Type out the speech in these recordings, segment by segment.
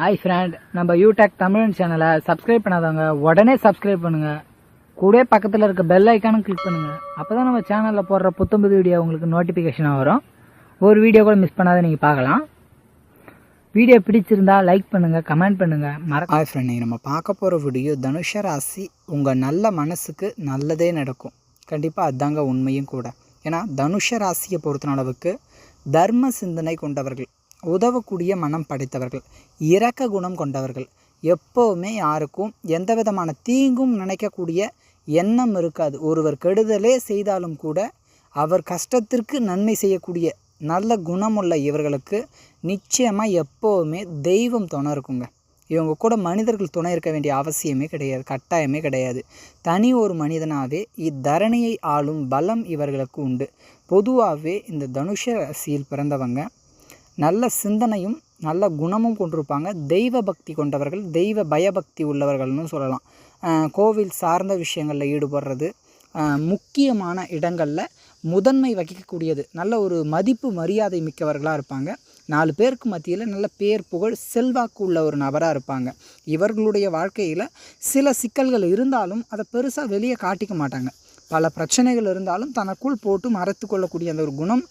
Hi friend நம்ம யூடெக் தமிழ் சேனலை subscribe பண்ணாதவங்க உடனே சப்ஸ்கிரைப் பண்ணுங்க. கூட பக்கத்தில் இருக்க பெல் ஐக்கானும் கிளிக் பண்ணுங்க. அப்பதான் நம்ம சேனலில் போடுற புத்தம்புது வீடியோ உங்களுக்கு நோட்டிஃபிகேஷனாக வரும். ஒரு வீடியோ கூட மிஸ் பண்ணாத நீங்கள் பார்க்கலாம். வீடியோ பிடிச்சிருந்தா லைக் பண்ணுங்க கமெண்ட் பண்ணுங்க. மற ஹாய் ஃப்ரெண்ட் நீங்கள் நம்ம பார்க்க போகிற வீடியோ தனுஷ ராசி உங்கள் நல்ல மனசுக்கு நல்லதே நடக்கும். கண்டிப்பாக அதாங்க உண்மையும் கூட. ஏன்னா தனுஷ ராசியை பொறுத்தன அளவுக்கு தர்ம சிந்தனை கொண்டவர்கள். உதவக்கூடிய மனம் படைத்தவர்கள் இரக்க குணம் கொண்டவர்கள். எப்போவுமே யாருக்கும் எந்த விதமான தீங்கும் நினைக்கக்கூடிய எண்ணம் இருக்காது. ஒருவர் கெடுதலே செய்தாலும் கூட அவர் கஷ்டத்திற்கு நன்மை செய்யக்கூடிய நல்ல குணமுள்ள இவர்களுக்கு நிச்சயமாக எப்போவுமே தெய்வம் துணை இருக்குங்க. இவங்க கூட மனிதர்கள் துணை இருக்க வேண்டிய அவசியமே கிடையாது கட்டாயமே கிடையாது. தனி ஒரு மனிதனாகவே இத்தரணியை ஆளும் பலம் இவர்களுக்கு உண்டு. பொதுவாகவே இந்த தனுஷ ராசியில் பிறந்தவங்க நல்ல சிந்தனையும் நல்ல குணமும் கொண்டிருப்பாங்க. தெய்வ பக்தி கொண்டவர்கள் தெய்வ பயபக்தி உள்ளவர்கள்னு சொல்லலாம். கோவில் சார்ந்த விஷயங்களில் ஈடுபடுறது முக்கியமான இடங்களில் முதன்மை வகிக்கக்கூடியது. நல்ல ஒரு மதிப்பு மரியாதை மிக்கவர்களாக இருப்பாங்க. நாலு பேருக்கு மத்தியில் நல்ல பேர் புகழ் செல்வாக்கு உள்ள ஒரு நபராக இருப்பாங்க. இவர்களுடைய வாழ்க்கையில் சில சிக்கல்கள் இருந்தாலும் அதை பெருசாக வெளியே காட்டிக்க மாட்டாங்க. பல பிரச்சனைகள் இருந்தாலும் தனக்குள் போட்டு மறைத்து கொள்ளக்கூடிய அந்த ஒரு குணம்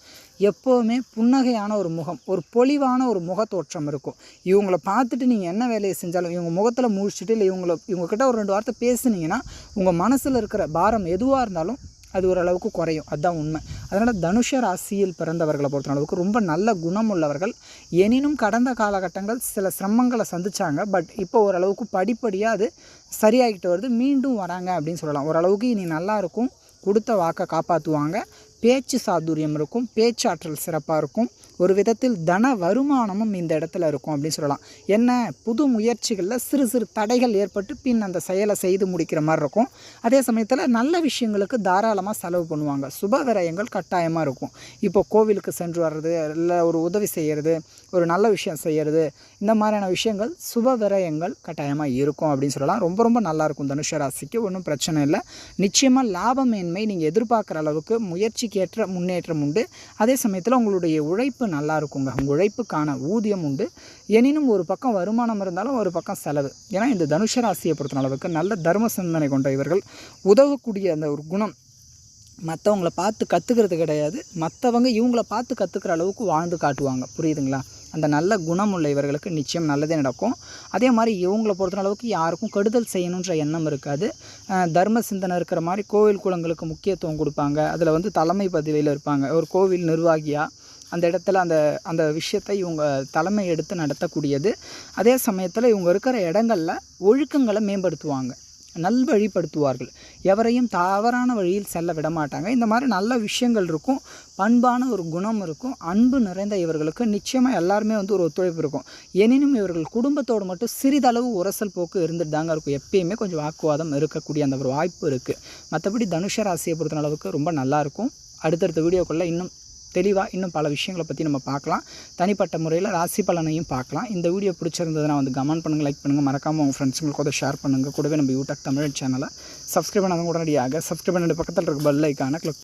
எப்போவுமே புன்னகையான ஒரு முகம் ஒரு பொலிவான ஒரு முகத்தோற்றம் இருக்கும். இவங்கள பார்த்துட்டு நீங்கள் என்ன வேலையை செஞ்சாலும் இவங்க முகத்தில் முழிச்சிட்டு இல்லை இவங்கள இவங்கக்கிட்ட ஒரு ரெண்டு வார்த்தை பேசுனீங்கன்னா உங்கள் மனசில் இருக்கிற பாரம் எதுவாக இருந்தாலும் அது ஓரளவுக்கு குறையும். அதுதான் உண்மை. அதனால் தனுஷ ராசியில் பிறந்தவர்களை பொறுத்த அளவுக்கு ரொம்ப நல்ல குணம் உள்ளவர்கள் எனினும் கடந்த காலகட்டங்கள் சில சிரமங்களை சந்திச்சாங்க. பட் இப்போ ஓரளவுக்கு படிப்படியாக அது சரியாகிட்டு வருது. மீண்டும் வராங்க அப்படின்னு சொல்லலாம். ஓரளவுக்கு இனி நல்லாயிருக்கும் கொடுத்த வாக்கை காப்பாற்றுவாங்க பேச்சு சாதுரியம் இருக்கும் பேச்சாற்றல் சிறப்பாக இருக்கும். ஒரு விதத்தில் தன வருமானமும் இந்த இடத்துல இருக்கும் அப்படின்னு சொல்லலாம். என்ன? புது முயற்சிகளில் சிறு சிறு தடைகள் ஏற்பட்டு பின் அந்த செயலை செய்து முடிக்கிற மாதிரி இருக்கும். அதே சமயத்தில் நல்ல விஷயங்களுக்கு தாராளமாக செலவு பண்ணுவாங்க. சுப விரயங்கள் கட்டாயமாக இருக்கும். இப்போ கோவிலுக்கு சென்று வர்றது இல்லை ஒரு உதவி செய்கிறது ஒரு நல்ல விஷயம் செய்கிறது இந்த மாதிரியான விஷயங்கள் சுப விரயங்கள் கட்டாயமாக இருக்கும் அப்படின்னு சொல்லலாம். ரொம்ப ரொம்ப நல்லாயிருக்கும் தனுஷராசிக்கு தனுஷ ராசிக்கு ஒன்றும் பிரச்சனை இல்லை. நிச்சயமாக லாபமேன்மை நீங்கள் எதிர்பார்க்குற அளவுக்கு முயற்சி முயற்சிக்கேற்ற முன்னேற்றம் உண்டு. அதே சமயத்தில் உங்களுடைய உழைப்பு நல்லா இருக்குங்க உழைப்புக்கான ஊதியம் உண்டு. எனினும் ஒரு பக்கம் வருமானம் இருந்தாலும் ஒரு பக்கம் செலவு. ஏன்னா இந்த தனுஷ ராசியை பொறுத்த அளவுக்கு நல்ல தர்ம சிந்தனை கொண்ட இவர்கள் உதவக்கூடிய அந்த ஒரு குணம் மற்றவங்கள பார்த்து கற்றுக்கிறது கிடையாது. மற்றவங்க இவங்கள பார்த்து கற்றுக்கிற அளவுக்கு வாழ்ந்து காட்டுவாங்க. புரியுதுங்களா? அந்த நல்ல குணம் உள்ள இவர்களுக்கு நிச்சயம் நல்லதே நடக்கும். அதே மாதிரி இவங்கள பொறுத்த அளவுக்கு யாருக்கும் கெடுதல் செய்யணுன்ற எண்ணம் இருக்காது. தர்ம சிந்தனை இருக்கிற மாதிரி கோவில் குளங்களுக்கு முக்கியத்துவம் கொடுப்பாங்க. அதில் வந்து தலைமை பதவியில் இருப்பாங்க. ஒரு கோவில் நிர்வாகியாக அந்த இடத்துல அந்த அந்த விஷயத்தை இவங்க தலைமை எடுத்து நடத்தக்கூடியது. அதே சமயத்தில் இவங்க இருக்கிற இடங்களில் ஒழுக்கங்களை மேம்படுத்துவாங்க. நல்வழிப்படுத்துவார்கள். எவரையும் தவறான வழியில் செல்ல விட மாட்டாங்க இந்த மாதிரி நல்ல விஷயங்கள் இருக்கும். பண்பான ஒரு குணம் இருக்கும். அன்பு நிறைந்த இவர்களுக்கு நிச்சயமாக எல்லாருமே வந்து ஒரு ஒத்துழைப்பு இருக்கும். எனினும் இவர்கள் குடும்பத்தோடு மட்டும் சிறிதளவு உரசல் போக்கு இருந்துட்டு தாங்க இருக்கும். எப்பயுமே கொஞ்சம் வாக்குவாதம் இருக்கக்கூடிய அந்த ஒரு வாய்ப்பு இருக்குது மற்றபடி தனுஷ ராசியை பொறுத்த அளவுக்கு ரொம்ப நல்லாயிருக்கும் அடுத்தடுத்த வீடியோக்குள்ளே இன்னும் தெளிவாக இன்னும் பல விஷயங்களை பற்றி நம்ம பார்க்கலாம். தனிப்பட்ட முறையில் ராசி பலனையும் பார்க்கலாம். இந்த வீடியோ பிடிச்சிருந்ததுன்னா வந்து கமெண்ட் பண்ணுங்கள் லைக் பண்ணுங்கள் மறக்காமல் உங்கள் ஃப்ரெண்ட்ஸுங்களுக்கு கூட ஷேர் பண்ணுங்கள் கூடவே நம்ம யூடியூப் தமிழ் சேனலை சப்ஸ்கிரைப் பண்ணாதவங்க உடனடியாக சப்ஸ்கிரைப் பண்ணிட்டு பக்கத்தில் இருக்க பெல் ஐக்கான கிளிக்